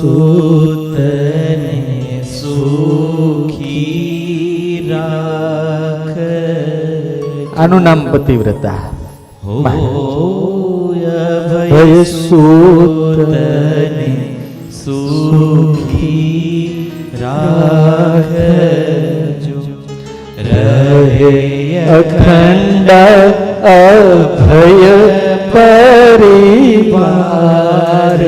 સૂતને સુખી રાખ આનું નામ પતિવ્રતા. ભય સૂતને સુખી રાખજો. રહે અખંડ અભય પરિવાર.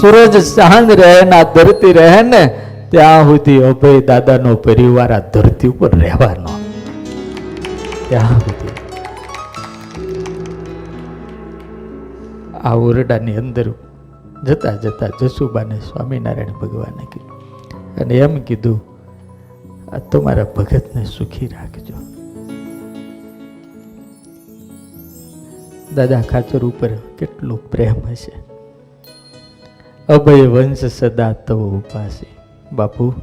સૂરજ ચાંદ રહે ના ધરતી રહે ને ત્યાં સુધી અભય દાદાનો પરિવાર આ ધરતી ઉપર રહેવાનો. ત્યાં સુધી. આ ઓરડાની અંદર જતા જતા જસુબાને સ્વામિનારાયણ ભગવાને કીધું. અને એમ કીધું, આ તમારા ભગતને સુખી રાખજો. દાદા ખાચર ઉપર કેટલો પ્રેમ હશે. અભય વંશ સદા તો ઉપાસે. બાપુ,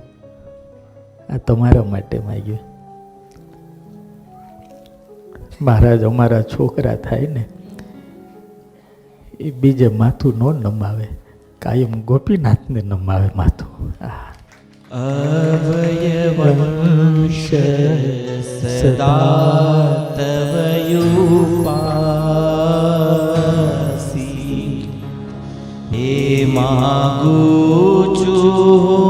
આ તમારા માટે માગ્યું. મહારાજ અમારા છોકરા થાય ને, એ બીજે માથું ન નમાવે. કાયમ ગોપીનાથને નમાવે માથું. અભય વંશ સદા તવયુપાસી એ માગું છું.